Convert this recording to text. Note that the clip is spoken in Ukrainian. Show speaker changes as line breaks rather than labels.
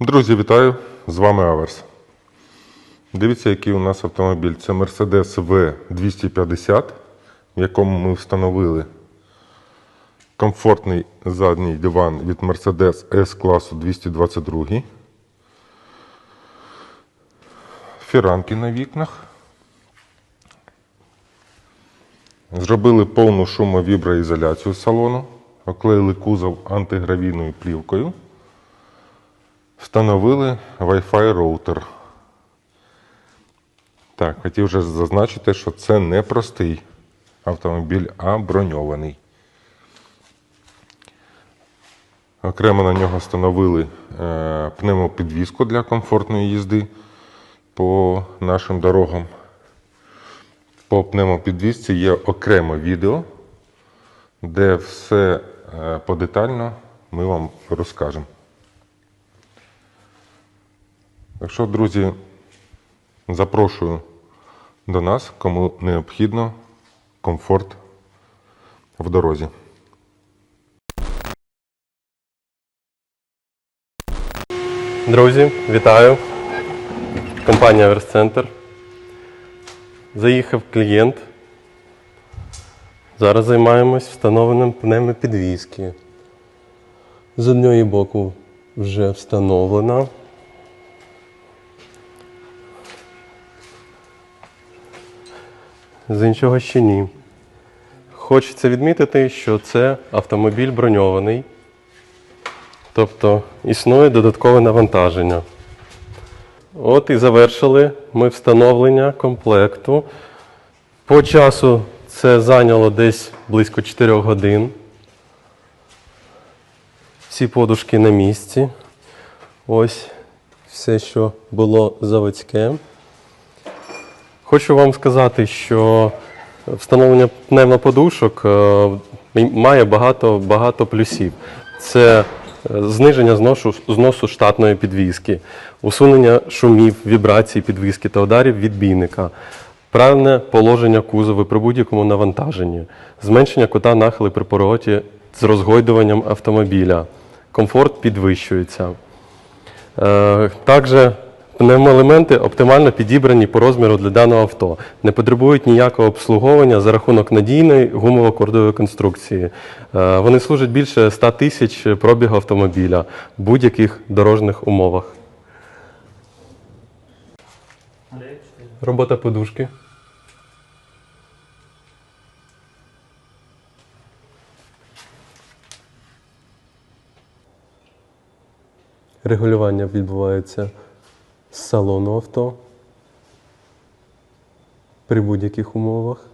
Друзі, вітаю! З вами Аверс. Дивіться, який у нас автомобіль. Це Mercedes V250, в якому ми встановили комфортний задній диван від Mercedes S класу 222. Фіранки на вікнах. Зробили повну шумовіброізоляцію салону, оклеїли кузов антигравійною плівкою. Встановили Wi-Fi роутер. Так, хотів вже зазначити, що це не простий автомобіль, а броньований. Окремо на нього встановили е, пневмопідвізку для комфортної їзди по нашим дорогам. По пневмопідвізці є окреме відео, де все е, подетально ми вам розкажемо. Так що, друзі, запрошую до нас, кому необхідно комфорт в дорозі.
Друзі, вітаю! Компанія Версцентр. Заїхав клієнт. Зараз займаємось встановленням пневмопідвізки. З однієї боку вже встановлена. З іншого ще ні. Хочеться відмітити, що це автомобіль броньований. Тобто існує додаткове навантаження. От і завершили ми встановлення комплекту. По часу це зайняло десь близько 4 годин. Всі подушки на місці. Ось все, що було заводське. Хочу вам сказати, що встановлення пневмоподушок е, має багато, багато плюсів. Це е, зниження зношу, зносу штатної підвіски, усунення шумів, вібрацій підвіски та ударів відбійника, правильне положення кузови при будь-якому навантаженні, зменшення кута нахили при повороті з розгойдуванням автомобіля, комфорт підвищується. Е, Також пневмоелементи оптимально підібрані по розміру для даного авто, не потребують ніякого обслуговування за рахунок надійної гумово-кордової конструкції. Е, Вони служать більше 100 тисяч пробігу автомобіля в будь-яких дорожніх умовах. Робота подушки. Регулювання відбувається салону авто при будь-яких умовах.